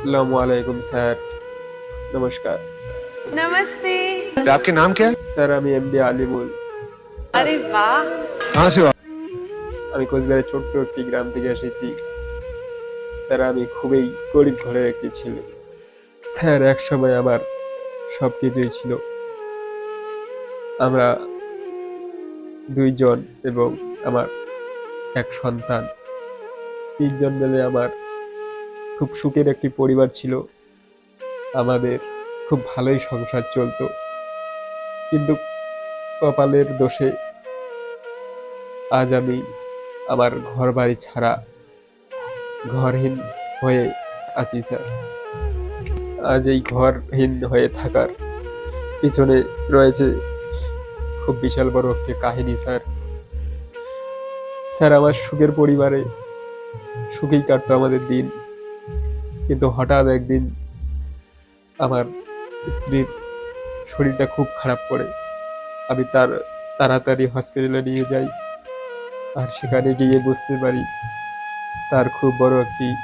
अस्सलाम वालेकुम স্যার নমস্কার नमस्ते आपके नाम क्या है স্যার আমি এমডি আলিমুল अरे वाह कहाँ से हो आप? আমি কোচবিহারের ছোট্ট একটি গ্রাম থেকে এসেছি স্যার আমি খুবই গরিব ঘরের একটি ছেলে স্যার এক সময় আমার সব কিছুই ছিল আমরা দুইজন এবং আমার এক সন্তান তিনজন মিলে আমার খুব সুখের একটি পরিবার ছিল। আমাদের খুব ভালোই সংসার চলতো। কিন্তু কপালের দোষে আজ আমি আমার ঘর বাড়ি ছাড়া ঘরহীন হয়ে আছি, স্যার। আজ এই ঘরহীন হয়ে থাকার পিছনে রয়েছে খুব বিশাল বড় একটি কাহিনী, স্যার। স্যার, আমার সুখের পরিবারে সুখেই কাটতো আমাদের দিন। কিন্তু হঠাৎ একদিন আমার স্ত্রীর শরীরটা খুব খারাপ করে। আমি তার তাড়াতাড়ি হসপিটালে নিয়ে যাই। আর সেখানে গিয়ে বুঝতে পারি তার খুব বড় একটি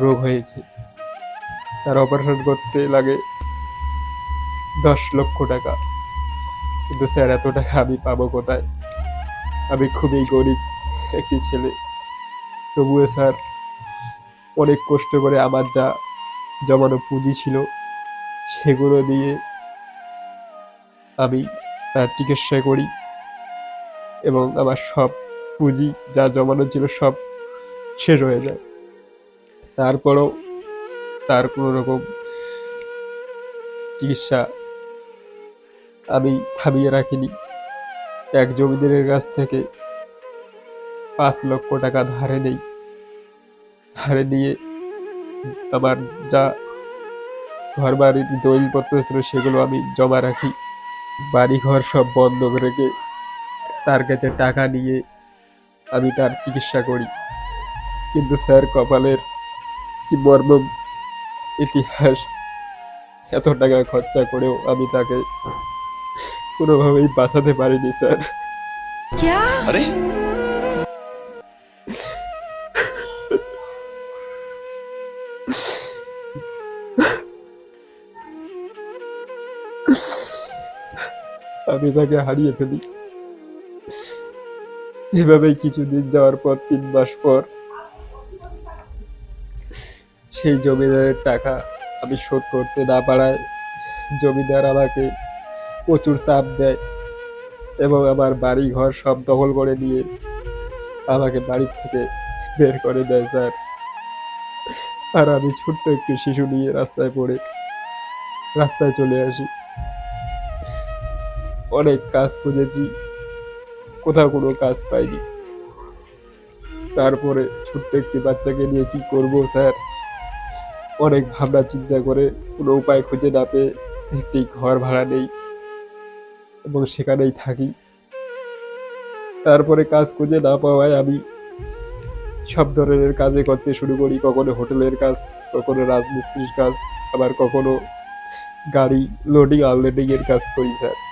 রোগ হয়েছে। তার অপারেশন করতে লাগে দশ লক্ষ টাকা। কিন্তু স্যার, এত টাকা আমি পাবো কোথায়? আমি খুবই গরিব একটি ছেলে। তবুও স্যার অনেক কষ্ট করে আমার যা জমানো পুঁজি ছিল, সেগুলো দিয়ে আমি তার চিকিৎসা করি এবং আমার সব পুঁজি, যা জমানো ছিল সব শেষ হয়ে যায়। তারপরও তার কোনো রকম চিকিৎসা আমি থামিয়ে রাখিনি। এক জমিদারের কাছ থেকে পাঁচ লক্ষ টাকা ধারে নেই। ধারে নিয়ে আমার যা ঘর বাড়ির দলিলপত্র ছিল সেগুলো আমি জমা রাখি। বাড়ি ঘর সব বন্ধক রেখে তার কাছে টাকা নিয়ে আমি তার চিকিৎসা করি। কিন্তু স্যার কপালের কি মর্মম ইতিহাস? এত টাকা খরচা করেও আমি তাকে কোনোভাবেই বাঁচাতে পারিনি স্যার। क्या আমি তাকে হারিয়ে ফেলি। এভাবেই কিছুদিন যাওয়ার পর, তিন মাস পর, সেই জমিদারের টাকা আমি শোধ করতে না পারায় জমিদার আমাকে প্রচুর চাপ দেয় এবং আমার বাড়ি ঘর সব দখল করে নিয়ে আমাকে বাড়ি থেকে বের করে দেয়, স্যার। আর আমি ছোট্ট একটি শিশু নিয়ে রাস্তায় পড়ে, রাস্তায় চলে আসি। অনেক কাজ খুঁজেছি। কোথাও কোনো কাজ পাইনি। তারপরে ছোট্ট একটি বাচ্চাকে নিয়ে কি করব, স্যার? অনেক ভাবনা চিন্তা করে কোনো উপায় খুঁজে না পেয়ে একটি ঘর ভাড়া নেই এবং সেখানেই থাকি। তারপরে কাজ খুঁজে না পাওয়ায় আমি সব ধরনের কাজে করতে শুরু করি। কখনো হোটেলের কাজ, কখনো রাজমিস্ত্রির কাজ, আবার কখনো গাড়ি লোডিং আনলোডিং এর কাজ করি, স্যার।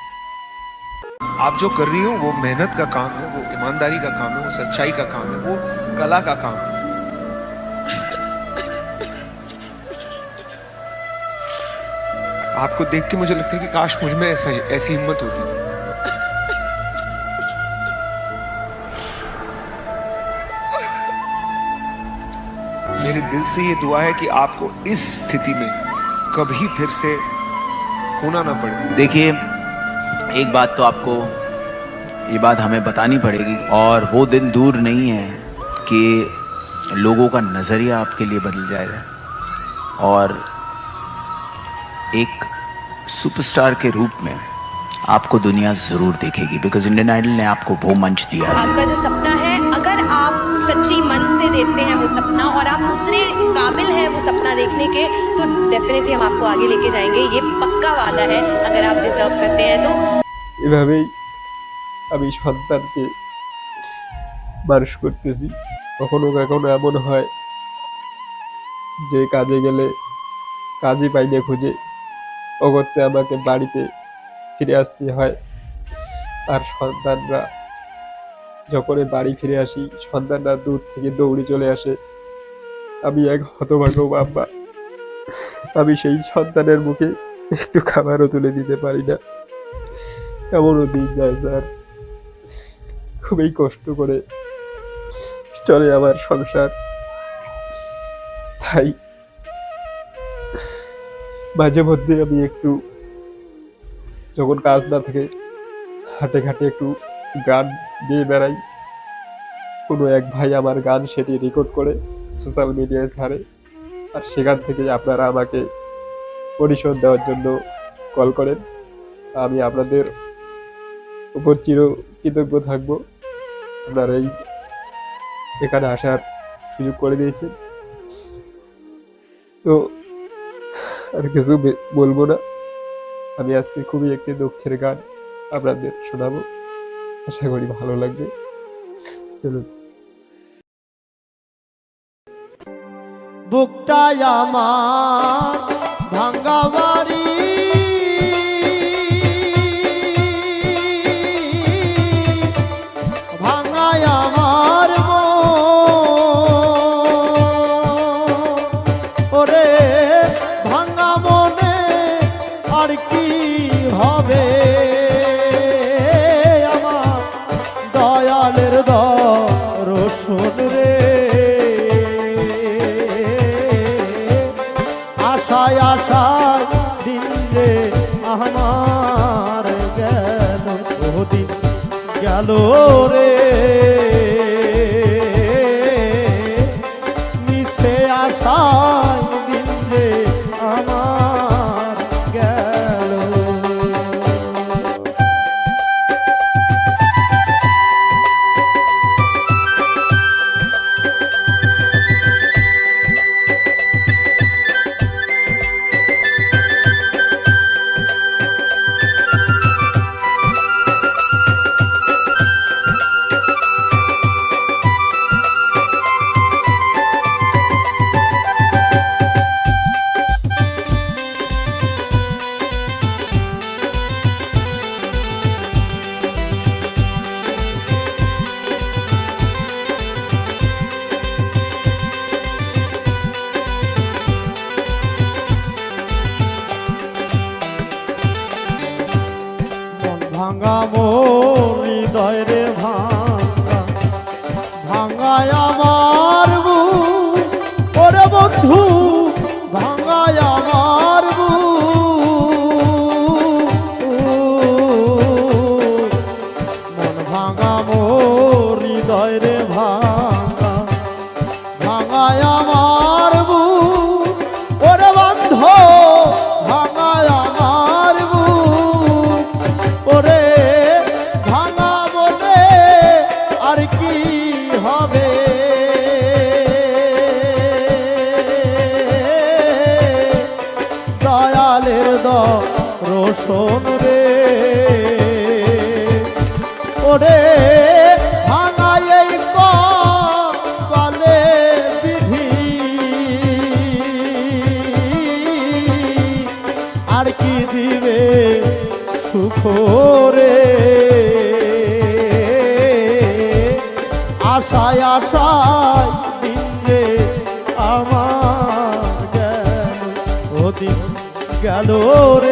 आप जो कर रही हो, वो मेहनत का काम है, वो ईमानदारी का काम है, वो सच्चाई का काम है, वो कला का काम है। आपको देख के मुझे लगता है कि काश मुझमें ऐसा ऐसी हिम्मत होती। मेरे दिल से ये दुआ है कि आपको इस स्थिति में कभी फिर से होना ना पड़े। देखिए एक बात तो आपको, ये बात हमें बतानी पड़ेगी और वो दिन दूर नहीं है कि लोगों का नज़रिया आपके लिए बदल जाएगा। और एक सुपरस्टार के रूप में आपको दुनिया ज़रूर देखेगी बिकॉज़ इंडियन आइडल ने आपको वो मंच दिया है। आपका जो सपना है, अगर आप सच्ची मन से देखते हैं वो सपना और आप उतने काबिल हैं वो सपना देखने के तो डेफिनेटली हम आपको आगे लेके जाएँगे। ये पक्का वादा है, अगर आप डिजर्व करते हैं तो। এভাবেই আমি সন্তানকে মানুষ করতেছি। কখনো কখনো এমন হয় যে কাজে গেলে কাজই পাই না খুঁজে। অগত্যে আমাকে বাড়িতে ফিরে আসতে হয়। আর সন্তানরা যখনই বাড়ি ফিরে আসি, সন্তানরা দূর থেকে দৌড়ে চলে আসে। আমি এক হতভাগ্য বাবা। আমি সেই সন্তানের মুখে একটু খাবারও তুলে দিতে পারি না। এমনও দিন যায়, স্যার। খুবই কষ্ট করে চলে আমার সংসার। তাই মাঝে মধ্যে আমি একটু যখন কাজ না থাকে, হাটে ঘাটে একটু গান গেয়ে বেড়াই। কোনো এক ভাই আমার গান সেটি রেকর্ড করে সোশ্যাল মিডিয়ায় ছাড়ে। আর সেখান থেকে আপনারা আমাকে পরিশোধ দেওয়ার জন্য কল করেন। আমি আপনাদের উপর চির কৃতজ্ঞ থাকব। আপনার এই এখানে আসার সুযোগ করে দিয়েছেন তো আর কিছু বলব না। আমি আজকে খুবই একটি দুঃখের গান আপনাদের শোনাবো। আশা করি ভালো লাগবে। চলুন। বুকটায় আমার ভাঙ্গা মিছে রামো রোশন রে। ওরে আর কি দিবে আশায় আশায় গেল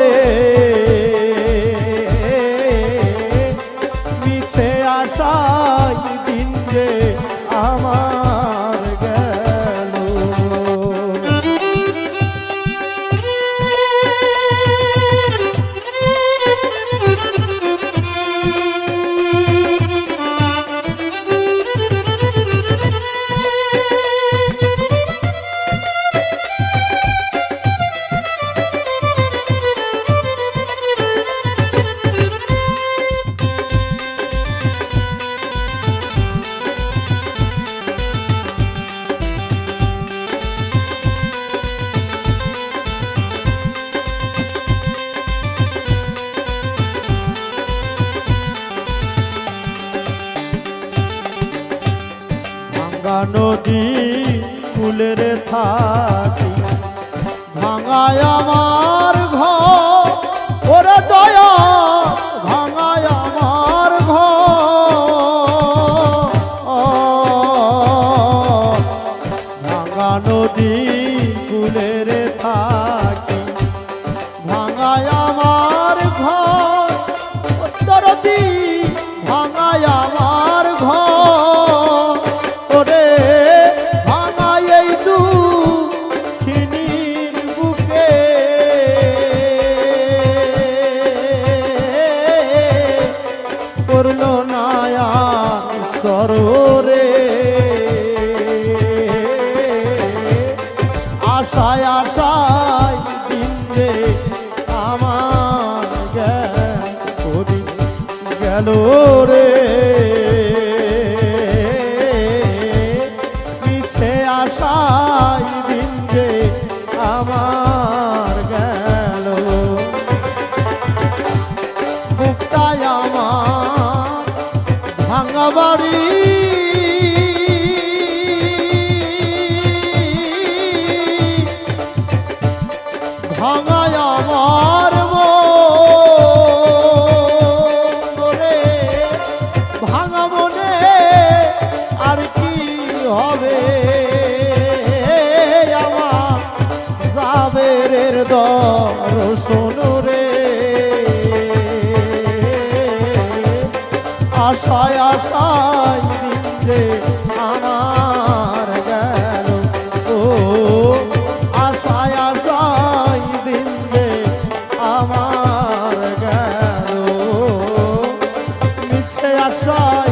আশায় আশায় দিন রে আমার দিন গেল রে। মিছে আশায় দিন রে আমার গেল। বুকটায় আমার ভাঙা বাড়ি মায়ের দর্শন রে। আশায় আশায় রে আমার গেল ও আশায় আশায় আমার গেল মিছে আশায়